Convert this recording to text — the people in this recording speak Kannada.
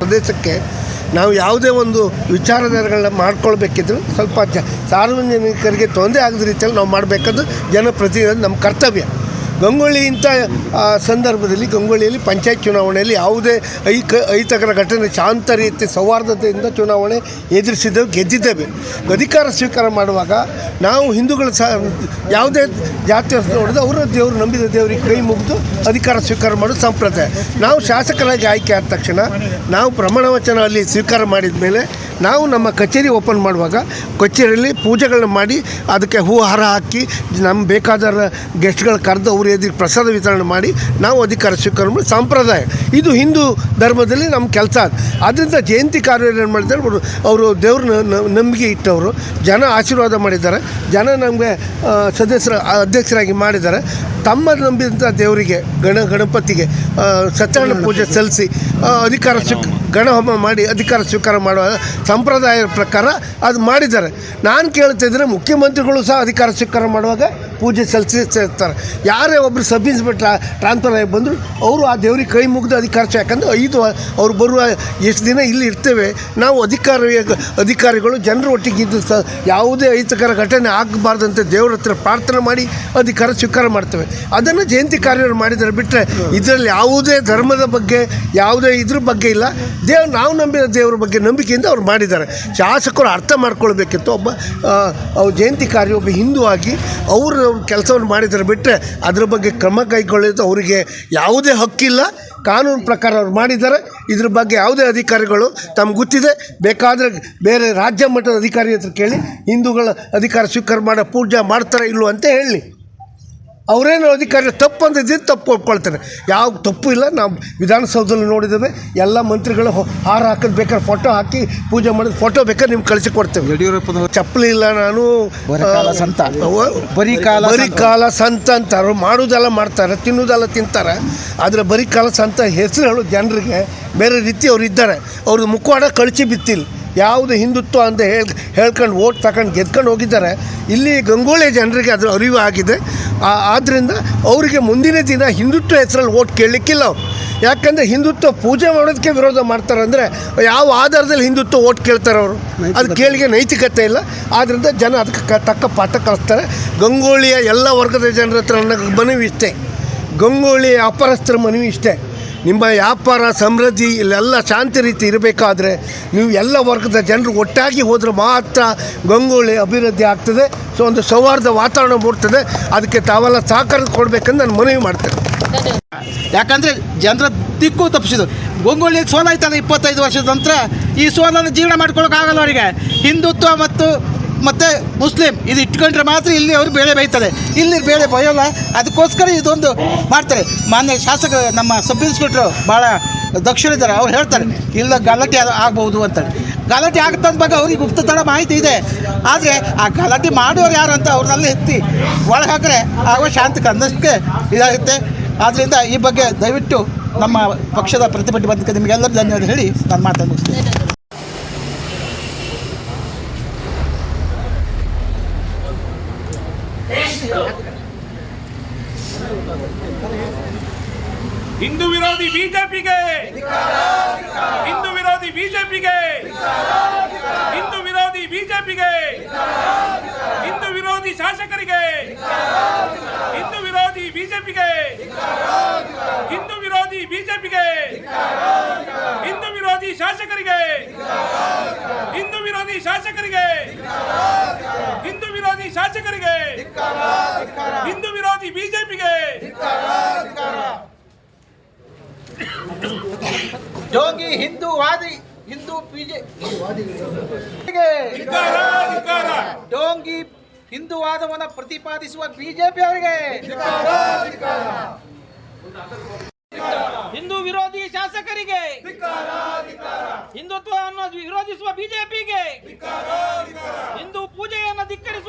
ಪ್ರದೇಶಕ್ಕೆ ನಾವು ಯಾವುದೇ ಒಂದು ವಿಚಾರಧಾರೆಗಳನ್ನ ಮಾಡ್ಕೊಳ್ಬೇಕಿದ್ರು ಸ್ವಲ್ಪ ಸಾರ್ವಜನಿಕರಿಗೆ ತೊಂದರೆ ಆಗದ ರೀತಿಯಲ್ಲಿ ನಾವು ಮಾಡಬೇಕಂದು ಜನಪ್ರತಿನಿಧಿ ನಮ್ಮ ಕರ್ತವ್ಯ. ಗಂಗೊಳ್ಳಿ ಇಂಥ ಸಂದರ್ಭದಲ್ಲಿ ಗಂಗೊಳ್ಳಿಯಲ್ಲಿ ಪಂಚಾಯತ್ ಚುನಾವಣೆಯಲ್ಲಿ ಯಾವುದೇ ಐಕ, ಐತಕರ ಘಟನೆ ಶಾಂತ ರೀತಿ ಸೌಹಾರ್ದತೆಯಿಂದ ಚುನಾವಣೆ ಎದುರಿಸಿದ್ದೇವೆ, ಗೆದ್ದಿದ್ದೇವೆ. ಅಧಿಕಾರ ಸ್ವೀಕಾರ ಮಾಡುವಾಗ ನಾವು ಹಿಂದೂಗಳ ಸಹ ಯಾವುದೇ ಜಾತಿ ನೋಡಿದ್ರೆ ಅವರ ದೇವರು ನಂಬಿದ ದೇವರಿಗೆ ಕೈ ಮುಗಿದು ಅಧಿಕಾರ ಸ್ವೀಕಾರ ಮಾಡೋದು ಸಂಪ್ರದಾಯ. ನಾವು ಶಾಸಕರಾಗಿ ಆಯ್ಕೆ ಆದ ತಕ್ಷಣ ನಾವು ಪ್ರಮಾಣ ವಚನ ಅಲ್ಲಿ ಸ್ವೀಕಾರ ಮಾಡಿದ ಮೇಲೆ ನಾವು ನಮ್ಮ ಕಚೇರಿ ಓಪನ್ ಮಾಡುವಾಗ ಕಚೇರಿಯಲ್ಲಿ ಪೂಜೆಗಳನ್ನ ಮಾಡಿ ಅದಕ್ಕೆ ಹೂ ಹಾರ ಹಾಕಿ ನಮ್ಮ ಬೇಕಾದ ಗೆಸ್ಟ್ಗಳು ಕರೆದು ಅವ್ರ ಎದುರು ಪ್ರಸಾದ ವಿತರಣೆ ಮಾಡಿ ನಾವು ಅಧಿಕಾರ ಸ್ವೀಕಾರ ಮಾಡಿ ಸಂಪ್ರದಾಯ. ಇದು ಹಿಂದೂ ಧರ್ಮದಲ್ಲಿ ನಮ್ಮ ಕೆಲಸ ಅದರಿಂದ ಜಯಂತಿ ಕಾರ್ಯ ಏನು ಮಾಡಿದ್ದಾರೆ ಅವರು ಅವರು ದೇವ್ರನ್ನ ನಂಬಿಕೆ ಇಟ್ಟವರು. ಜನ ಆಶೀರ್ವಾದ ಮಾಡಿದ್ದಾರೆ. ಜನ ನಮಗೆ ಸದಸ್ಯರ ಅಧ್ಯಕ್ಷರಾಗಿ ಮಾಡಿದ್ದಾರೆ. ತಮ್ಮ ನಂಬಿದಂಥ ದೇವರಿಗೆ ಗಣ ಗಣಪತಿಗೆ ಸತ್ಯನಾರಾಯಣ ಪೂಜೆ. ಸಲ್ಲಿಸಿ ಅಧಿಕಾರ ಸ್ವೀಕ ಗಣಹೋಮ ಮಾಡಿ ಅಧಿಕಾರ ಸ್ವೀಕಾರ ಮಾಡುವ ಸಂಪ್ರದಾಯದ ಪ್ರಕಾರ ಅದು ಮಾಡಿದ್ದಾರೆ. ನಾನು ಕೇಳ್ತಿದ್ರೆ ಮುಖ್ಯಮಂತ್ರಿಗಳು ಸಹ ಅಧಿಕಾರ ಸ್ವೀಕಾರ ಮಾಡುವಾಗ ಪೂಜೆ ಸಲ್ಲಿಸಿರ್ತಾರೆ ಯಾರೇ ಒಬ್ಬರು ಸಬ್ ಇನ್ಸ್ಪೆಕ್ಟರ್ ಟ್ರಾನ್ಸ್ಫರ್ ಆಗಿ ಬಂದರು ಅವರು ಆ ದೇವ್ರಿಗೆ ಕೈ ಮುಗಿದು ಅಧಿಕಾರ ಯಾಕಂದ್ರೆ ಐದು ಅವ್ರು ಬರುವ ಎಷ್ಟು ದಿನ ಇಲ್ಲಿ ಇರ್ತೇವೆ ನಾವು ಅಧಿಕಾರ ಅಧಿಕಾರಿಗಳು ಜನರ ಒಟ್ಟಿಗೆ ಇದ್ದು ಸ ಯಾವುದೇ ಅಹಿತಕರ ಘಟನೆ ಆಗಬಾರ್ದಂತೆ ದೇವ್ರ ಹತ್ರ ಪ್ರಾರ್ಥನೆ ಮಾಡಿ ಅಧಿಕಾರ ಸ್ವೀಕಾರ ಮಾಡ್ತೇವೆ. ಅದನ್ನು ಜಯಂತಿ ಕಾರ್ಯರು ಮಾಡಿದರೆ ಬಿಟ್ಟರೆ ಇದರಲ್ಲಿ ಯಾವುದೇ ಧರ್ಮದ ಬಗ್ಗೆ ಯಾವುದೇ ಇದ್ರ ಬಗ್ಗೆ ಇಲ್ಲ. ದೇವ್ ನಾವು ನಂಬಿದ ದೇವ್ರ ಬಗ್ಗೆ ನಂಬಿಕೆಯಿಂದ ಅವ್ರು ಮಾಡಿದ್ದಾರೆ. ಶಾಸಕರು ಅರ್ಥ ಮಾಡ್ಕೊಳ್ಬೇಕಿತ್ತು. ಒಬ್ಬ ಅವ್ರು ಜಯಂತಿ ಕಾರ್ಯ ಒಬ್ಬ ಹಿಂದೂ ಆಗಿ ಅವರು ಕೆಲಸವನ್ನು ಮಾಡಿದ್ದಾರೆ ಬಿಟ್ಟರೆ ಅದ್ರ ಬಗ್ಗೆ ಕ್ರಮ ಕೈಗೊಳ್ಳೋದು ಅವರಿಗೆ ಯಾವುದೇ ಹಕ್ಕಿಲ್ಲ. ಕಾನೂನು ಪ್ರಕಾರ ಅವ್ರು ಮಾಡಿದ್ದಾರೆ. ಇದ್ರ ಬಗ್ಗೆ ಯಾವುದೇ ಅಧಿಕಾರಿಗಳು ತಮ್ಗೆ ಗೊತ್ತಿದೆ. ಬೇಕಾದರೆ ಬೇರೆ ರಾಜ್ಯ ಮಟ್ಟದ ಅಧಿಕಾರಿ ಹತ್ರ ಕೇಳಿ, ಹಿಂದೂಗಳ ಅಧಿಕಾರ ಸ್ವೀಕಾರ ಮಾಡೋ, ಪೂಜೆ ಮಾಡ್ತಾರೆ ಇಲ್ಲೋ ಅಂತ ಹೇಳಿ. ಅವರೇನು ಅಧಿಕಾರಿ ತಪ್ಪು ಅಂದಿದ್ದು ತಪ್ಪು ಒಪ್ಕೊಳ್ತಾರೆ. ಯಾವ ತಪ್ಪು ಇಲ್ಲ ನಾವು ವಿಧಾನಸೌಧದಲ್ಲಿ ನೋಡಿದ್ದೇವೆ ಎಲ್ಲ ಮಂತ್ರಿಗಳು ಹೊ- ಹಾರ ಹಾಕೋದು ಬೇಕಾದ್ರೆ ಫೋಟೋ ಹಾಕಿ ಪೂಜೆ ಮಾಡಿದ ಫೋಟೋ ಬೇಕಾದ್ರೆ ನಿಮ್ಗೆ ಕಳಿಸಿ ಕೊಡ್ತೇವೆ. ಯಡಿಯೂರಪ್ಪನವರು ಚಪ್ಪಲಿ ಇಲ್ಲ ನಾನು ಬರಕಾಲ ಸಂತ. ಅವ- ಬರೀ ಕಾಲ ಬರೀ ಸಂತ. ಕಾಲ ಸಂತ ಅಂತಾರೆ ಮಾಡೋದೆಲ್ಲ ಮಾಡ್ತಾರೆ ತಿನ್ನೋದೆಲ್ಲ ತಿಂತಾರೆ. ಆದರೆ ಬರೀ ಕಾಲ ಸಂತ ಹೆಸರು ಹೇಳೋ ಜನರಿಗೆ ಬೇರೆ ರೀತಿ ಅವ್ರು ಇದ್ದಾರೆ. ಅವ್ರದ್ದು ಮುಖವಾಡ ಕಳಿಸಿ ಬಿತ್ತಿಲ್ಲ. ಯಾವುದು ಹಿಂದುತ್ವ ಅಂತ ಹೇಳ್ ಹೇಳ್ಕೊಂಡು ಓಟ್ ತಗೊಂಡು ಗೆದ್ಕೊಂಡು ಹೋಗಿದ್ದಾರೆ. ಇಲ್ಲಿ ಗಂಗೋಳಿ ಜನರಿಗೆ ಅದರ ಅರಿವು ಆಗಿದೆ ಆದ್ದರಿಂದ ಅವರಿಗೆ ಮುಂದಿನ ದಿನ ಹಿಂದುತ್ವ ಹೆಸರಲ್ಲಿ ಓಟ್ ಕೇಳಲಿಕ್ಕಿಲ್ಲ ಅವರು. ಯಾಕಂದರೆ ಹಿಂದುತ್ವ ಪೂಜೆ ಮಾಡೋದಕ್ಕೆ ವಿರೋಧ ಮಾಡ್ತಾರೆ ಅಂದರೆ ಯಾವ ಆಧಾರದಲ್ಲಿ ಹಿಂದುತ್ವ ಓಟ್ ಕೇಳ್ತಾರೆ ಅವರು? ಅದು ಕೇಳಿಗೆ ನೈತಿಕತೆ ಇಲ್ಲ. ಆದ್ದರಿಂದ ಜನ ಅದಕ್ಕೆ ಕ- ತಕ್ಕ ಪಾಠ ಕಲಿಸ್ತಾರೆ. ಗಂಗೋಳಿಯ ಎಲ್ಲ ವರ್ಗದ ಜನರ ಹತ್ರ ನನಗೆ ಮನವಿ ಇಷ್ಟೇ. ಗಂಗೋಳಿಯ ಅಪರಸ್ಥರ ಮನವಿ ಇಷ್ಟೇ. ನಿಮ್ಮ ವ್ಯಾಪಾರ, ಸಮೃದ್ಧಿ, ಇಲ್ಲೆಲ್ಲ ಶಾಂತಿ ರೀತಿ ಇರಬೇಕಾದ್ರೆ ನೀವು ಎಲ್ಲ ವರ್ಗದ ಜನರು ಒಟ್ಟಾಗಿ ಹೋದರೆ ಮಾತ್ರ ಗಂಗೋಳಿ ಅಭಿವೃದ್ಧಿ ಆಗ್ತದೆ. ಸೊ ಒಂದು ಸೌಹಾರ್ದ ವಾತಾವರಣ ಮೂಡ್ತದೆ. ಅದಕ್ಕೆ ತಾವೆಲ್ಲ ಸಹಕಾರ ಕೊಡಬೇಕಂತ ನಾನು ಮನವಿ ಮಾಡ್ತೇನೆ. ಯಾಕಂದರೆ ಜನರ ದಿಕ್ಕು ತಪ್ಪಿಸಿದ್ರು. ಗಂಗೊಳ್ಳಿಯಲ್ಲಿ ಸೋಲಾಯ್ತಲ್ಲ ಇಪ್ಪತ್ತೈದು ವರ್ಷದ ನಂತರ ಈ ಸೋಲನ್ನು ಜೀವನ ಮಾಡ್ಕೊಳ್ಳೋಕ್ಕಾಗಲ್ಲ ಅವರಿಗೆ. ಹಿಂದುತ್ವ ಮತ್ತು ಮತ್ತು ಮುಸ್ಲಿಂ ಇದು ಇಟ್ಕೊಂಡ್ರೆ ಮಾತ್ರ ಇಲ್ಲಿ ಅವರು ಬೇಳೆ ಬೈತಾರೆ ಇಲ್ಲಿ ಬೇಳೆ ಬೈಯೋಲ್ಲ, ಅದಕ್ಕೋಸ್ಕರ ಇದೊಂದು ಮಾಡ್ತಾರೆ. ಮಾನ್ಯ ಶಾಸಕ, ನಮ್ಮ ಸಬ್ ಇನ್ಸ್ಪೆಕ್ಟ್ರು ಭಾಳ ದಕ್ಷರಿದ್ದಾರೆ ಅವ್ರು ಹೇಳ್ತಾರೆ, ಇಲ್ಲ ಗಲಾಟೆ ಆಗ್ಬೋದು ಅಂತೇಳಿ ಗಲಾಟೆ ಆಗ್ತದ ಬಗ್ಗೆ ಅವ್ರಿಗೆ ಗುಪ್ತತನ ಮಾಹಿತಿ ಇದೆ. ಆದರೆ ಆ ಗಲಾಟೆ ಮಾಡೋರು ಯಾರು ಅಂತ ಅವ್ರನ್ನೆಲ್ಲ ಎತ್ತಿ ಒಳಗೆ ಹಾಕಿದ್ರೆ ಆಗ ಶಾಂತಿ ಕಂದಷ್ಟಕ್ಕೆ ಇದಾಗುತ್ತೆ. ಆದ್ದರಿಂದ ಈ ಬಗ್ಗೆ ದಯವಿಟ್ಟು ನಮ್ಮ ಪಕ್ಷದ ಪ್ರತಿಭಟನೆ ಬಂದಕ್ಕೆ ನಿಮಗೆಲ್ಲರೂ ಧನ್ಯವಾದ ಹೇಳಿ ನಾನು ಮಾತನ್ನು ಹಿಂದೂ ವಿರೋಧಿ ಬಿಜೆಪಿಗೆ. ಹಿಂದೂ ವಿರೋಧಿ ಬಿಜೆಪಿಗೆ. ಹಿಂದೂ ವಿರೋಧಿ ಬಿಜೆಪಿಗೆ. ಹಿಂದೂ ವಿರೋಧಿ ಶಾಸಕರಿಗೆ. ಹಿಂದೂ ವಿರೋಧಿ ಬಿಜೆಪಿಗೆ. ಹಿಂದೂ ವಿರೋಧಿ ಬಿಜೆಪಿಗೆ. ಹಿಂದೂ ವಿರೋಧಿ ಶಾಸಕರಿಗೆ. ಹಿಂದೂ ವಿರೋಧಿ ಶಾಸಕರಿಗೆ. ಹಿಂದೂ ವಿರೋಧಿ ಶಾಸಕರಿಗೆ. ವಿರೋಧಿ ಬಿಜೆಪಿಗೆ. ಜೋಗಿ ಹಿಂದೂ ವಾದಿ ಹಿಂದೂ ಬಿಜೆಪಿ ಡೋಂಗಿ ಹಿಂದೂವಾದವನ್ನು ಪ್ರತಿಪಾದಿಸುವ ಬಿಜೆಪಿ ಅವರಿಗೆ. ಹಿಂದೂ ವಿರೋಧಿ ಶಾಸಕರಿಗೆ. ಹಿಂದುತ್ವವನ್ನು ವಿರೋಧಿಸುವ ಬಿಜೆಪಿಗೆ. ಹಿಂದೂ ಪೂಜೆಯನ್ನು ಧಿಕ್ಕರಿಸುವ